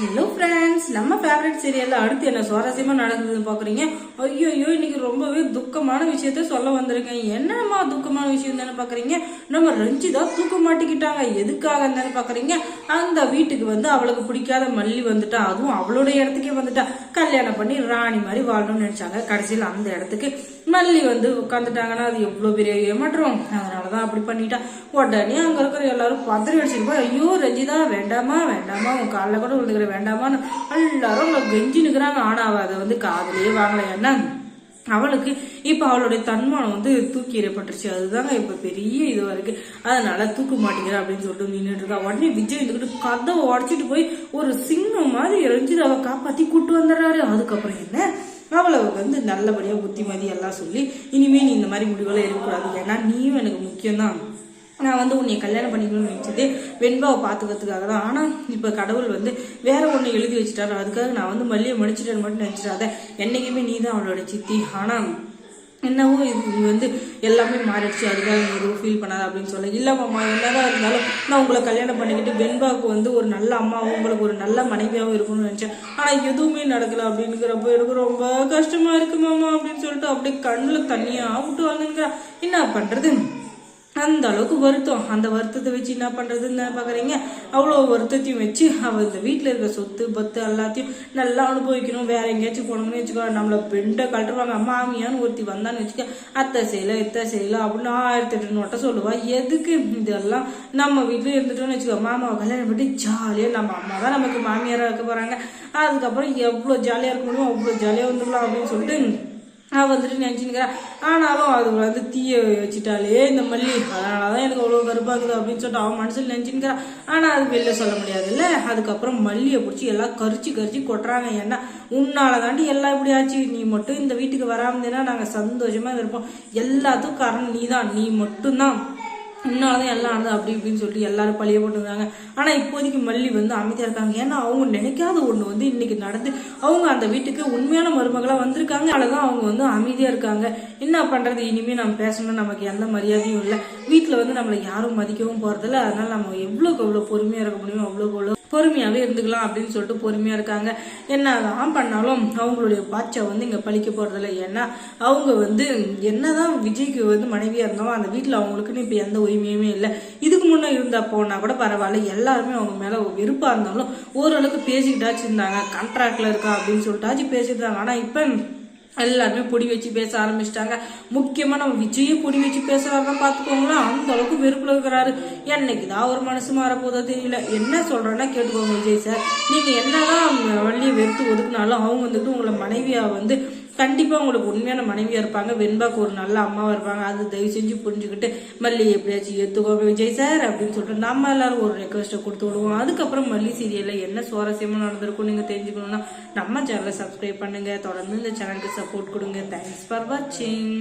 Hello friends நம்ம favourite சீரியல்ல அடுத்து என்ன சுவாரஸ்யமா நடந்ததுன்னு பாக்குறீங்க? ஐயோ ஐயோ இன்னைக்கு ரொம்பவே துக்கமான விஷயத்த சொல்ல வந்திருக்கேன். என்னம்மா துக்கமான விஷயம் தானே பாக்குறீங்க? நம்ம ரஞ்சிதா தூக்க மாட்டிக்கிட்டாங்க. எதுக்காக தானே பாக்குறீங்க? அந்த வீட்டுக்கு வந்து அவளுக்கு பிடிக்காத மல்லி வந்துட்டா. அதுவும் அவளோட இடத்துக்கே வந்துட்டா. கல்யாணம் பண்ணி ராணி மாதிரி வாழணும்னு நினைச்சாங்க. கடைசியில் அந்த இடத்துக்கு மல்லி வந்து உட்காந்துட்டாங்கன்னா அது எவ்வளோ பெரிய ஏமாற்றம் அதனாலதான் அப்படி பண்ணிட்டா. உடனே அங்கே இருக்கிற எல்லாரும் பத்திரி அடிச்சிருப்பா ஐயோ ரஞ்சிதா வேண்டாமா வேண்டாமா உன் காலில் கூட விழுந்துக்கிற வேண்டாமான்னு எல்லாரும் அவளை கெஞ்சி நிற்கிறாங்க ஆனால் அவள் அதை வந்து காதலே வாங்கல. ஏன்னா அவளுக்கு இப்போ அவளுடைய தன்மானம் வந்து தூக்கி எறியப்பட்டுருச்சு. அதுதாங்க இப்போ பெரிய இதுவாக இருக்கு அதனால தூக்க மாட்டேங்கிற அப்படின்னு சொல்லிட்டு நின்றுட்டு இருக்கா. உடனே விஜய் இருந்துக்கிட்டு கதவை உடச்சிட்டு போய் ஒரு சிங்கம் மாதிரி ரஞ்சிதாவை காப்பாற்றி கூட்டு வந்துடுறாரு. அதுக்கப்புறம் என்ன? அவளை வந்து நல்லபடியாக புத்திமதி எல்லாம் சொல்லி இனிமேல் நீ இந்த மாதிரி முடிவெல்லாம் இருக்கக்கூடாது ஏன்னா நீயும் எனக்கு முக்கியம்தான். நான் வந்து உன்னை கல்யாணம் பண்ணிக்கணும்னு நினைச்சது வெண்பாவை பார்த்துக்கிறதுக்காக தான். ஆனால் இப்போ கடவுள் வந்து வேற ஒன்று எழுதி வச்சுட்டாரு. அதுக்காக நான் வந்து மல்லியை மன்னிச்சிட்டேன்னு மட்டும் நினச்சிடாத. என்றைக்குமே நீ தான் அவளோட சித்தி. ஆனால் என்னவோ இது இது வந்து எல்லாமே மாறிடுச்சு. அதுக்காக எதுவும் ஃபீல் பண்ணாத அப்படின்னு சொல்ல இல்லை மாமா என்னதான் இருந்தாலும் நான் உங்களை கல்யாணம் பண்ணிக்கிட்டு வெண்பாவுக்கு வந்து ஒரு நல்ல அம்மாவும் உங்களுக்கு ஒரு நல்ல மனைவியாகவும் இருக்கணும்னு நினச்சேன். ஆனால் எதுவுமே நடக்கல அப்படிங்கிறப்போ எனக்கு ரொம்ப கஷ்டமா இருக்கு மாமா அப்படின்னு சொல்லிட்டு அப்படியே கண்ணில் தண்ணியாக விட்டு வந்துங்கிறா என்ன பண்ணுறது அந்த அளவுக்கு வருத்தம். அந்த வருத்தத்தை வச்சு என்ன பண்ணுறதுன்னு பார்க்குறீங்க அவ்வளோ வருத்தத்தையும் வச்சு அவள் இந்த வீட்டில் இருக்க சொத்து பத்து எல்லாத்தையும் நல்லா அனுபவிக்கணும். வேற எங்கேயாச்சும் போனோம்னு வச்சுக்கோ நம்மளை பெண்டை கட்டுருவாங்க மாமியான்னு ஒருத்தி வந்தான்னு வச்சுக்க அத்தை செய்யல இத்தை செய்யல அப்படின்னு ஆயிரத்தி எட்டு நோட்டை சொல்லுவா. எதுக்கு இதெல்லாம் நம்ம வீட்டில் இருந்துட்டோம்னு வச்சுக்கோ மாமாவை கல்யாணம் பண்ணி ஜாலியாக நம்ம அம்மா தான் நமக்கு மாமியாராக இருக்க போகிறாங்க அதுக்கப்புறம் எவ்வளோ ஜாலியாக இருக்க முடியும் அவ்வளோ ஜாலியாக வந்துடலாம் அப்படின்னு சொல்லிட்டு நான் வந்துட்டு நினச்சினுக்கிறேன் ஆனாலும் அது வந்து தீய வச்சுட்டாலே இந்த மல்லி அதனால தான் எனக்கு அவ்வளோ இருக்குது அப்படின்னு சொல்லிட்டு அவன் மனசில் நினச்சினுக்கிறான் ஆனால் அது வெளில சொல்ல முடியாதுல்ல. அதுக்கப்புறம் மல்லியை பிடிச்சி எல்லாம் கரிச்சு கரிச்சு கொட்டுறாங்க. ஏன்னா உன்னால தாண்டி எல்லாம் இப்படி ஆச்சு. நீ மட்டும் இந்த வீட்டுக்கு வராமதுன்னா நாங்கள் சந்தோஷமாக இருப்போம் எல்லாத்துக்கும் காரணம் நீ தான் நீ மட்டும்தான். தான் எல்லாம் ஆனது அப்படி இப்படின்னு சொல்லிட்டு எல்லாரும் பழிய போட்டுருந்தாங்க. ஆனால் இப்போதைக்கு மல்லி வந்து அமைதியாக இருக்காங்க. ஏன்னா அவங்க நினைக்காத ஒன்று வந்து இன்னைக்கு நடந்து அவங்க அந்த வீட்டுக்கு உண்மையான மருமகளாக வந்திருக்காங்க. தான் அவங்க வந்து அமைதியாக இருக்காங்க. என்ன பண்ணுறது இனிமேல் நம்ம பேசணும்னு நமக்கு எந்த மரியாதையும் இல்லை. வீட்டில் வந்து நம்மளை யாரும் மதிக்கவும் போகிறதில்ல அதனால நம்ம எவ்வளோக்கு எவ்வளோ பொறுமையாக இருக்க முடியும் அவ்வளோக்கு எவ்வளோ பொறுமையாகவே இருந்துக்கலாம் அப்படின்னு சொல்லிட்டு பொறுமையாக இருக்காங்க. என்னதான் பண்ணாலும் அவங்களுடைய பாச்சை வந்து இங்கே பழிக்க போகிறதில்ல ஏன்னா அவங்க வந்து என்னதான் விஜய்க்கு வந்து மனைவியாக இருந்தாலும் அந்த வீட்டில் அவங்களுக்குன்னு இப்போ எந்த உரிமையுமே இல்லை. இதுக்கு முன்னே இருந்தால் போனால் கூட பரவாயில்ல. எல்லாருமே அவங்க மேலே வெறுப்பாக இருந்தாலும் ஓரளவுக்கு பேசிக்கிட்டாச்சு இருந்தாங்க. கான்ட்ராக்டில் இருக்கா அப்படின்னு சொல்லிட்டாச்சு பேசிட்டு இருந்தாங்க. இப்போ எல்லாருமே பொடி வச்சு பேச ஆரம்பிச்சிட்டாங்க. முக்கியமா நம்ம விஜயை பொடி வச்சு பேசுறாருன்னா பார்த்துக்கோங்களேன் அந்த அளவுக்கு வெறுப்புல இருக்கிறாரு. என்னைக்குதான் ஒரு மனசு மாறப்போதோ தெரியல. என்ன சொல்றேன்னா கேட்டுக்கோங்க விஜய் சார் நீங்க என்னதான் வள்ளியை வெறுத்து ஒதுக்குனாலும் அவங்க வந்துட்டு உங்களை மனைவியா வந்து கண்டிப்பாக உங்களுக்கு உண்மையான மனைவியாக இருப்பாங்க. வெண்பாக்கு ஒரு நல்ல அம்மாவாக இருப்பாங்க. அது தயவு செஞ்சு புரிஞ்சுக்கிட்டு மல்லி எப்படியாச்சும் ஏற்றுக்கோ விஜய் சார் அப்படின்னு சொல்லிட்டு நம்ம எல்லாரும் ஒரு ரெக்வஸ்ட்டை கொடுத்து விடுவோம். அதுக்கப்புறம் மல்லி சீரியலில் என்ன சுவாரஸ்யமாக நடந்திருக்கும் நீங்கள் தெரிஞ்சுக்கணும்னா நம்ம சேனலை சப்ஸ்கிரைப் பண்ணுங்கள் தொடர்ந்து இந்த சேனலுக்கு சப்போர்ட் கொடுங்க. தேங்க்ஸ் ஃபார் வாட்சிங்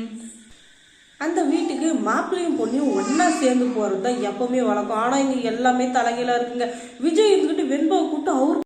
அந்த வீட்டுக்கு மாப்பிள்ளையும் பொண்ணையும் ஒன்னா சேர்ந்து போறது தான் எப்பவுமே வழக்கம். ஆனா இங்க எல்லாமே தலைகீழாக இருக்குங்க. விஜய் இருந்துகிட்டு வெண்பாவை கூப்பிட்டு அவரு